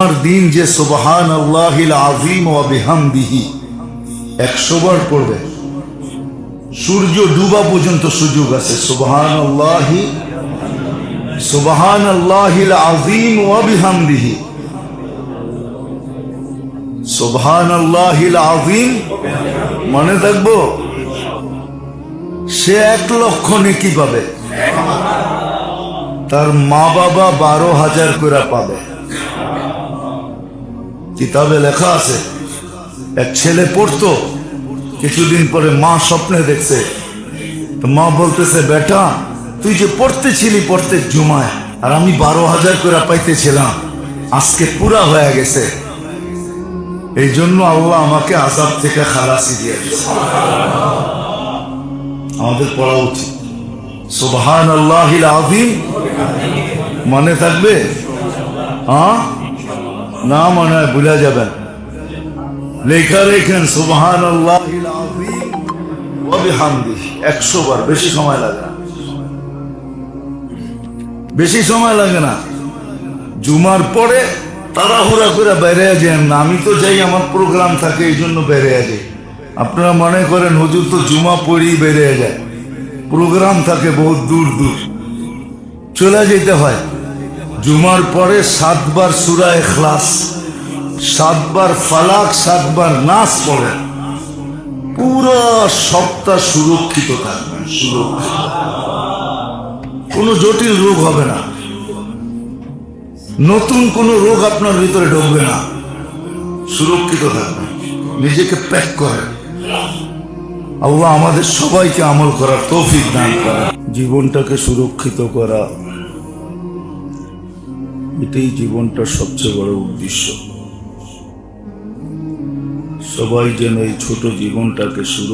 আমার দিন যে সুবহান আল্লাহিল আজিম ও সূর্য ডুবা পর্যন্ত সুযোগ আছে। সুবহান আল্লাহি সুবহান আল্লাহিল আজিম ও সুবহান আল্লাহিল আজিম মনে থাকব, সে এক লক্ষ নেকি পাবে। তার মা বাবা বারো হাজার করে পাবে। কিতাবে লেখা আছে, এক ছেলে পড়তো, কিছুদিন পরে মা স্বপ্নে দেখছে। তো মা বলতেছে, বেটা, তুই যে পড়তে ছিলি পড়তে জুমায়, আর আমি বারো হাজার করে পাইতেছিলাম, আজকে পুরা হয়ে গেছে। এই জন্য আল্লাহ আমাকে আজাব থেকে খালাসি দিয়ে দিয়েছে। আমাদের পড়া উচিত। সুবহান আল্লাহ মনে থাকবে? হ্যাঁ? না মনে হয় ভুলে যাবেন। লেখা রেখেন সুবহান একশো বার, বেশি সময় লাগে না। বেশি সময় লাগে না। জুমার পরে তাড়াহুড়া করে বেড়ে যান। না আমি তো যাই, আমার প্রোগ্রাম থাকে, এই জন্য বেড়ে যাই। আপনারা মনে করেন, হুজুর তো জুমা পড়েই বেড়ে যায়। প্রোগ্রাম থাকে, বহুত দূর দূর। চলে যেতে হয়। জুমার পরে সাতবার সুরা এখলাস সাতবার ফালাক, সাতবার নাচ পড়ে। পুরো সপ্তাহ সুরক্ষিত থাকবেন সুরক্ষিত। কোনো জটিল রোগ হবে না। নতুন কোনো রোগ আপনার ভিতরে ঢুকবে না। সুরক্ষিত থাকবে। নিজেকে প্যাক করে। আল্লাহ আমাদের সবাইকে আমল করার তৌফিক দান করা জীবনটাকে সুরক্ষিত করা। এটাই জীবনটার সবচেয়ে বড় উদ্দেশ্য। সবাই যেন এই ছোট জীবনটাকে সুরক্ষিত